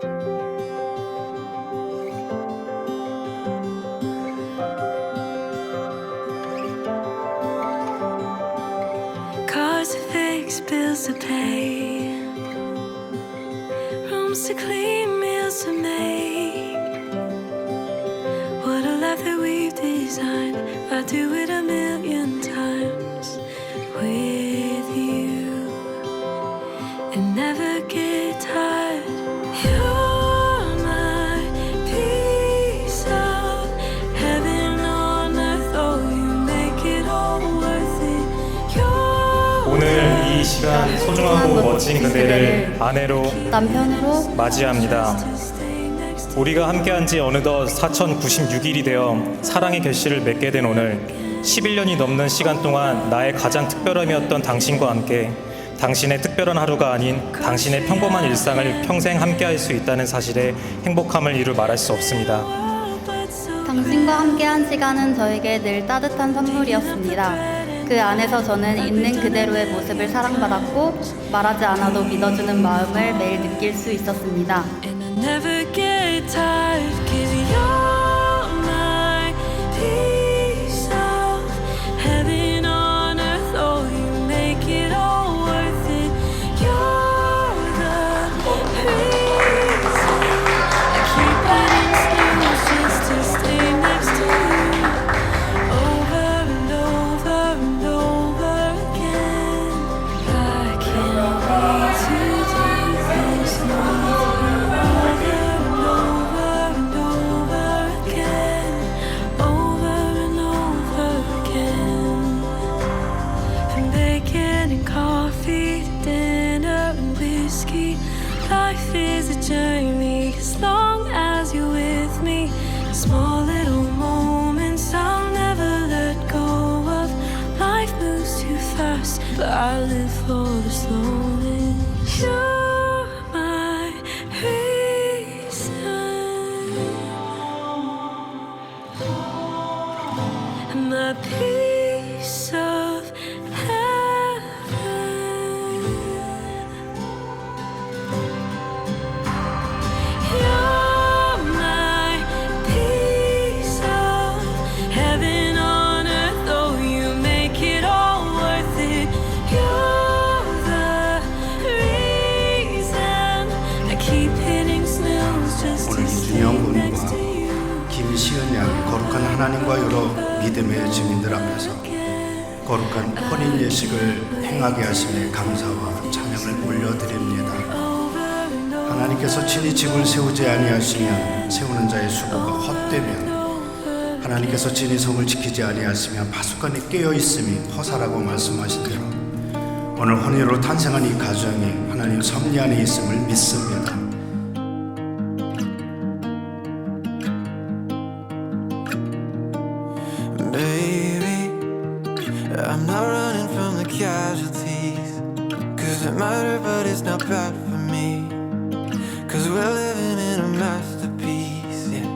Cars to fix, bills to pay, rooms to clean, meals to make. What a life that we've designed. I'd do it a million 소중하고 멋진 그대를 아내로 남편으로 맞이합니다. 우리가 함께한 지 어느덧 4,096일이 되어 사랑의 결실을 맺게 된 오늘 11년이 넘는 시간 동안 나의 가장 특별함이었던 당신과 함께 당신의 특별한 하루가 아닌 당신의 평범한 일상을 평생 함께할 수 있다는 사실에 행복함을 이루 말할 수 없습니다. 당신과 함께한 시간은 저에게 늘 따뜻한 선물이었습니다. 그 안에서 저는 있는 그대로의 모습을 사랑받았고 말하지 않아도 믿어주는 마음을 매일 느낄 수 있었습니다. Life is a journey as long as you're with me. Small little moments I'll never let go of. Life moves too fast, but I live for the slowness. You're my reason. And my piece of heaven. 하나님과 여러 믿음의 증인들 앞에서 거룩한 혼인 예식을 행하게 하심에 감사와 찬양을 올려드립니다. 하나님께서 친히 집을 세우지 아니하시면 세우는 자의 수고가 헛되면 하나님께서 친히 성을 지키지 아니하시면 파수꾼이 깨어 있음이 허사라고 말씀하신 대로 오늘 혼인으로 탄생한 이 가정이 하나님 섭리 안에 있음을 믿습니다. I'm not running from the casualties. Cause it matter, but it's not bad for me. Cause we're living in a masterpiece, yeah.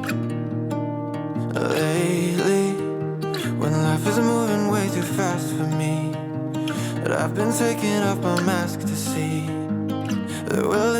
Lately, when life is moving way too fast for me, but I've been taking off my mask to see that we're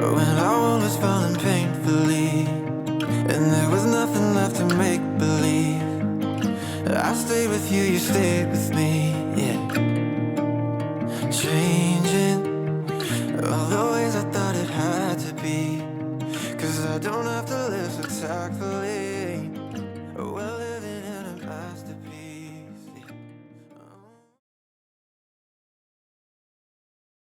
when world was falling painfully, and there was nothing left to make believe, I stayed with you, you stayed with me, yeah. Changing all the ways I thought it had to be, Cause I don't have to live so tactfully